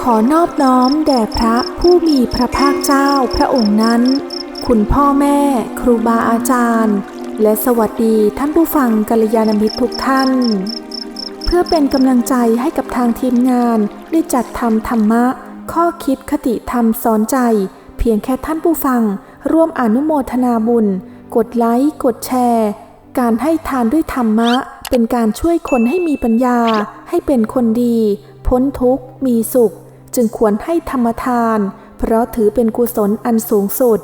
ขอนอบน้อมแด่พระผู้มีพระภาคเจ้าพระองค์นั้น คุณพ่อแม่ ครูบาอาจารย์ และสวัสดีท่านผู้ฟังกัลยาณมิตรทุกท่าน เพื่อเป็นกำลังใจให้กับทางทีมงานได้จัดทำธรรมะ ข้อคิดคติธรรมสอนใจ เพียงแค่ท่านผู้ฟัง ร่วมอนุโมทนาบุญ กดไลค์ กดแชร์ การให้ทานด้วยธรรมะ เป็นการช่วยคนให้มีปัญญา ให้เป็นคนดี พ้นทุกข์ มีสุข จึงควรให้ธรรมทาน เพราะถือเป็นกุศลอันสูงสุด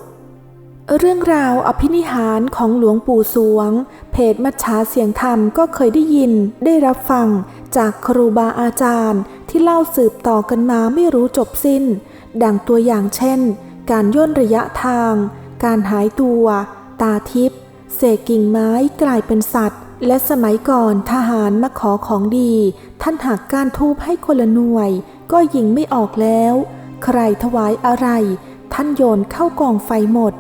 เรื่องราวอภินิหารของหลวงปู่สวง เพจมัชชาเสียงธรรมก็เคยได้ยิน ได้รับฟัง จากครูบาอาจารย์ ที่เล่าสืบต่อกันมาไม่รู้จบสิ้น ดังตัวอย่างเช่น การย่นระยะทาง การหายตัว ตาทิพย์ เศษกิ่งไม้กลายเป็นสัตว์ และสมัยก่อนทหารมาขอของดี ท่านหักการทูบให้คนละหน่วย ก็ยิงไม่ออกแล้ว ใครถวายอะไร ท่านโยนเข้ากองไฟหมด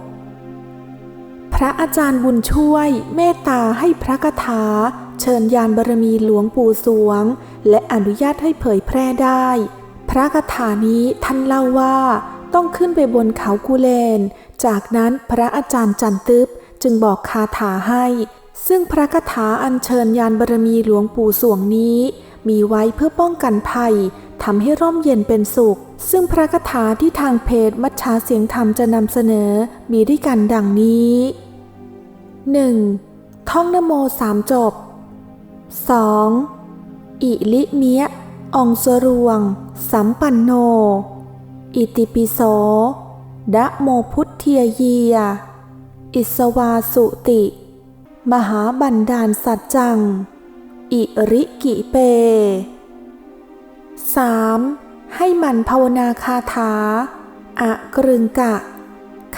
พระอาจารย์บุญช่วยเมตตาให้พระคาถา เชิญยานบารมีหลวงปู่สวง และอนุญาตให้เผยแพร่ได้ พระคาถานี้ท่านเล่าว่าต้องขึ้นไปบนเขากูเลน จากนั้นพระอาจารย์จันตึบ จึงบอกคาถาให้ ซึ่งพระคาถาอัญเชิญยานบารมีหลวงปู่สวงนี้ มีไว้เพื่อป้องกันภัยทำให้ร่มเย็นเป็นสุข ซึ่งพระคาถาที่ทางเพจมัชชาเสียงธรรมจะนำเสนอมีด้วยกันดังนี้ 1. ท่องนโมสามจบ 2. อิลิเมียองสรวง สัมปันโน อิติปิโสดะโมพุทเทียเยีย อิสวาสุติ มหาบันดาลสัจจัง อิริกิเป 3. ให้มันภาวนาคาถาอะกรึงกะ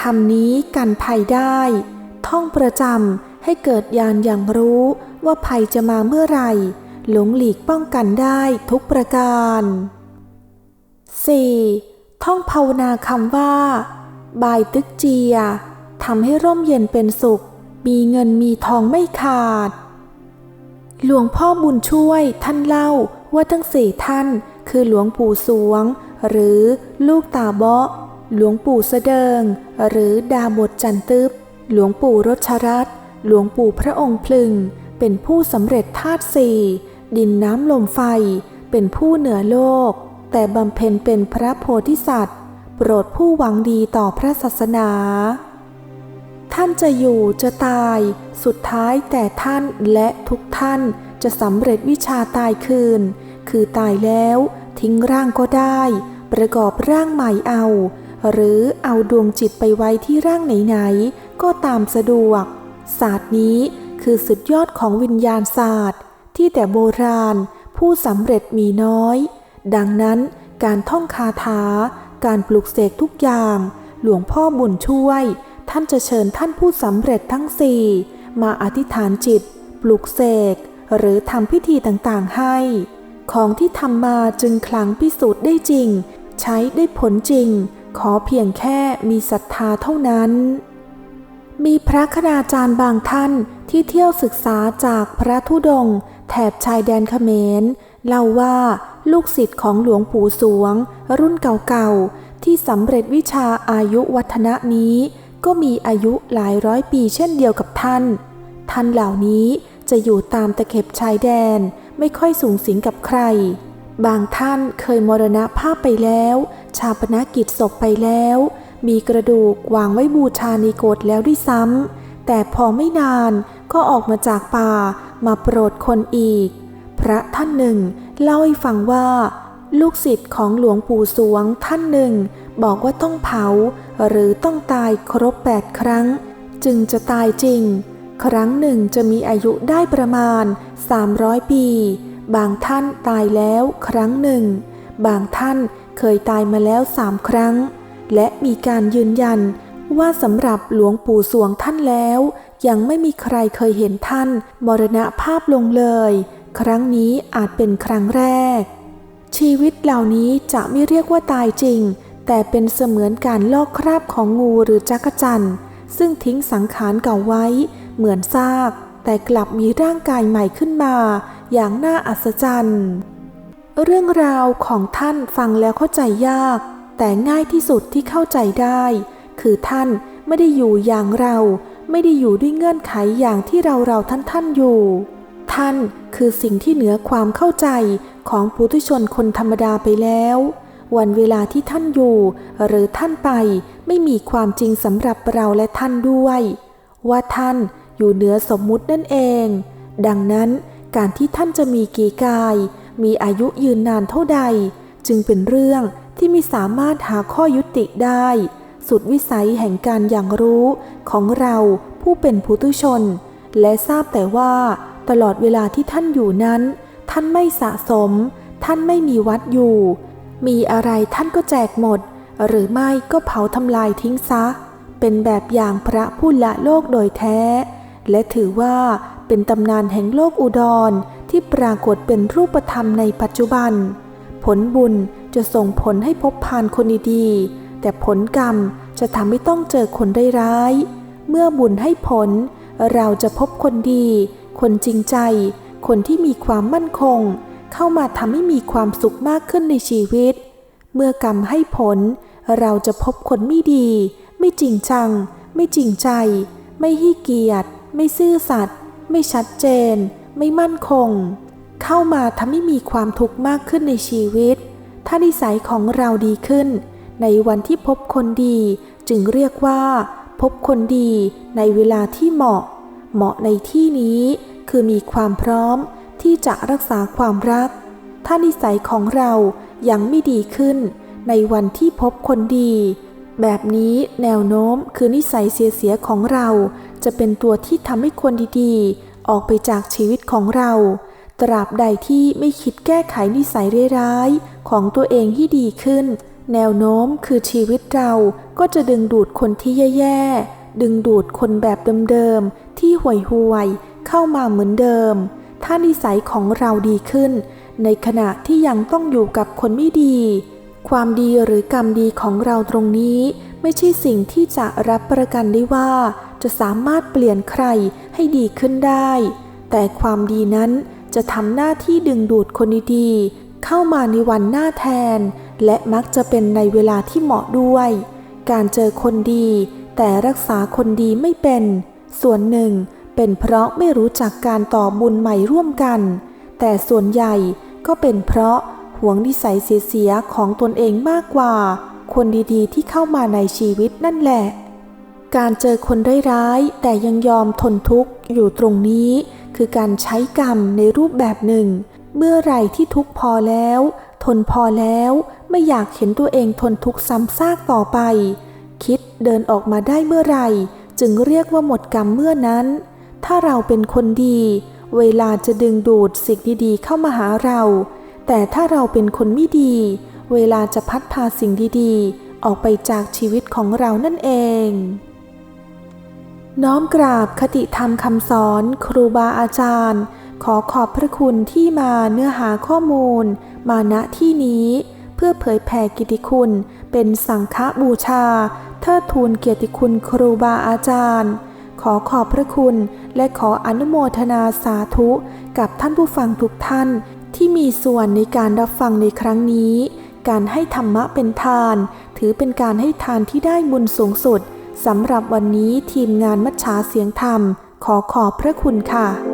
คำนี้กันภัยได้ ท่องประจำให้เกิดญาณอย่างรู้ว่าภัยจะมาเมื่อไหร่ หลงหลีกป้องกันได้ทุกประการ 4. ท่องภาวนาคำว่า บายตึกเจีย ทำให้ร่มเย็นเป็นสุข มีเงินมีทองไม่ขาด หลวงพ่อบุญช่วยท่านเล่าว่าทั้งสี่ท่าน คือหลวงปู่สวง หรือลูกตาเบาะหลวงปู่เสดิง หรือดาบทจันตึบหลวงปู่รชรัตหลวงปู่พระองค์พลึง เป็นผู้สำเร็จธาตุสี่ดินน้ำลมไฟ เป็นผู้เหนือโลก แต่บำเพ็ญเป็นพระโพธิสัตว์ โปรดผู้หวังดีต่อพระศาสนา ท่านจะอยู่จะตาย สุดท้ายแต่ท่านและทุกท่านจะสำเร็จวิชาตายคืน คือตายแล้วทิ้งร่างก็ได้ ประกอบร่างใหม่เอา หรือเอาดวงจิตไปไว้ที่ร่างไหนๆ ก็ตามสะดวก ศาสตร์นี้คือสุดยอดของวิญญาณศาสตร์ ที่แต่โบราณผู้สำเร็จมีน้อย ดังนั้นการท่องคาถา การปลุกเสกทุกอย่าง หลวงพ่อบุญช่วย ท่านจะเชิญท่านผู้สำเร็จทั้งสี่มาอธิษฐานจิต ปลุกเสก หรือทำพิธีต่างๆให้ ของที่ทำมาจึงคลังพิสูจน์ได้จริง ใช้ได้ผลจริง ขอเพียงแค่มีศรัทธาเท่านั้น มีพระคณาจารย์บางท่านที่เที่ยวศึกษาจากพระธุดง แถบชายแดนเขมรเล่าว่าลูกศิษย์ของหลวงปู่สวง รุ่นเก่าๆที่สำเร็จวิชาอายุวัฒนะนี้ ก็มีอายุหลายร้อยปีเช่นเดียวกับท่าน ท่านเหล่านี้จะอยู่ตามตะเข็บชายแดนไม่ค่อยสูงสิงกับใคร บางท่านเคยมรณภาพไปแล้ว ชาปนกิจศพไปแล้ว มีกระดูกวางไว้บูชาในโกรธแล้วด้วยซ้ำแต่พอไม่นานก็ออกมาจากป่ามาโปรดคนอีก พระท่านหนึ่งเล่าให้ฟังว่า ลูกศิษย์ของหลวงปู่สวงท่านหนึ่ง บอกว่าต้องเผา หรือต้องตายครบแปดครั้ง จึงจะตายจริง ครั้งหนึ่งจะมีอายุได้ประมาณ 300 ปี บางท่านตายแล้วครั้งหนึ่ง บางท่านเคยตายมาแล้วสามครั้ง และมีการยืนยันว่าสำหรับหลวงปู่สวงท่านแล้ว ยังไม่มีใครเคยเห็นท่าน มรณภาพลงเลย ครั้งนี้อาจเป็นครั้งแรก ชีวิตเหล่านี้จะไม่เรียกว่าตายจริง แต่เป็นเสมือนการลอกคราบของงูหรือจักจั่นซึ่งทิ้งสังขารเก่าไว้ เหมือนซาก แต่กลับมีร่างกายใหม่ขึ้นมา อย่างน่าอัศจรรย์ เรื่องราวของท่านฟังแล้วเข้าใจยาก แต่ง่ายที่สุดที่เข้าใจได้ คือท่านไม่ได้อยู่อย่างเรา ไม่ได้อยู่ด้วยเงื่อนไขอย่างที่เราเราท่านท่านอยู่ ท่านคือสิ่งที่เหนือความเข้าใจของปุถุชนคนธรรมดาไปแล้ว วันเวลาที่ท่านอยู่ หรือท่านไปไม่มีความจริงสำหรับเราและท่านด้วย ว่าท่านอยู่เหนือสมมุตินั่นเอง ดังนั้นการที่ท่านจะมีกี่กาย มีอายุยืนนานเท่าใด จึงเป็นเรื่องที่ไม่สามารถหาข้อยุติได้ สุดวิสัยแห่งการอย่างรู้ของเราผู้เป็นผู้ตุชน และทราบแต่ว่า ตลอดเวลาที่ท่านอยู่นั้น ท่านไม่สะสม ท่านไม่มีวัดอยู่ มีอะไรท่านก็แจกหมด หรือไม่ก็เผาทำลายทิ้งซะ เป็นแบบอย่างพระผู้ละโลกโดยแท้ และถือว่าเป็นตำนานแห่งโลกอุดรที่ปรากฏเป็นรูปธรรมในปัจจุบัน ผลบุญจะส่งผลให้พบพานคนดีๆ แต่ผลกรรมจะทำให้ต้องเจอคนร้าย เมื่อบุญให้ผล เราจะพบคนดี คนจริงใจ คนที่มีความมั่นคง เข้ามาทำให้มีความสุขมากขึ้นในชีวิต เมื่อกรรมให้ผล เราจะพบคนไม่ดี ไม่จริงจัง ไม่จริงใจ ไม่ให้เกียรติ ไม่ซื่อสัตย์ไม่ชัดเจน ไม่มั่นคง เข้ามาทำให้มีความทุกข์มากขึ้นในชีวิต ถ้านิสัยของเราดีขึ้น ในวันที่พบคนดี จึงเรียกว่า พบคนดีในเวลาที่เหมาะ เหมาะในที่นี้คือมีความพร้อม ที่จะรักษาความรัก ถ้านิสัยของเรายังไม่ดีขึ้น ในวันที่พบคนดี แบบนี้แนวโน้มคือนิสัยเสียๆของเรา จะเป็นตัวที่ทำให้คนดีๆ ออกไปจากชีวิตของเรา ตราบใดที่ไม่คิดแก้ไขนิสัยร้ายๆของตัวเองให้ดีขึ้น แนวโน้มคือชีวิตเราก็จะดึงดูดคนที่แย่ๆดึงดูดคนแบบเดิมๆที่ห่วยๆเข้ามาเหมือนเดิม ถ้านิสัยของเราดีขึ้น ในขณะที่ยังต้องอยู่กับคนไม่ดี ความดีหรือกรรมดีของเราตรงนี้ ไม่ใช่สิ่งที่จะรับประกันได้ว่า จะสามารถเปลี่ยนใครให้ดีขึ้นได้ แต่ความดีนั้นจะทำหน้าที่ดึงดูดคนดีๆ เข้ามาในวันหน้าแทน และมักจะเป็นในเวลาที่เหมาะด้วย การเจอคนดี แต่รักษาคนดีไม่เป็น ส่วนหนึ่ง เป็นเพราะไม่รู้จักการต่อบุญใหม่ร่วมกัน แต่ส่วนใหญ่ก็เป็นเพราะหวงนิสัยเสียๆของตนเองมากกว่า คนดีๆที่เข้ามาในชีวิตนั่นแหละ การเจอคนร้ายๆแต่ยังยอมทนทุกข์อยู่ตรงนี้ คือการใช้กรรมในรูปแบบหนึ่ง เมื่อไหร่ที่ทุกข์พอแล้ว ทนพอแล้วไม่อยากเห็นตัวเองทนทุกข์ซ้ำซากต่อไป คิดเดินออกมาได้เมื่อไหร่จึงเรียกว่าหมดกรรมเมื่อนั้น ถ้าเราเป็นคนดี เวลาจะดึงดูดสิ่งดีๆเข้ามาหาเรา แต่ถ้าเราเป็นคนไม่ดี เวลาจะพัดพาสิ่งดีๆ ออกไปจากชีวิตของเรานั่นเอง น้อมกราบคติธรรมคำสอนครูบาอาจารย์ ขอขอบพระคุณที่มาเนื้อหาข้อมูล มาณที่นี้ เพื่อเผยแผ่กิติคุณ เป็นสังฆบูชาเทิดทูนเกียรติคุณครูบาอาจารย์ ขอขอบพระคุณและขออนุโมทนาสาธุ กับท่านผู้ฟังทุกท่านที่มีส่วนในการรับฟังในครั้งนี้ การให้ธรรมะเป็นทาน ถือเป็นการให้ทานที่ได้บุญสูงสุดสำหรับวันนี้ทีมงานมัชชาเสียงธรรม ขอขอบพระคุณค่ะ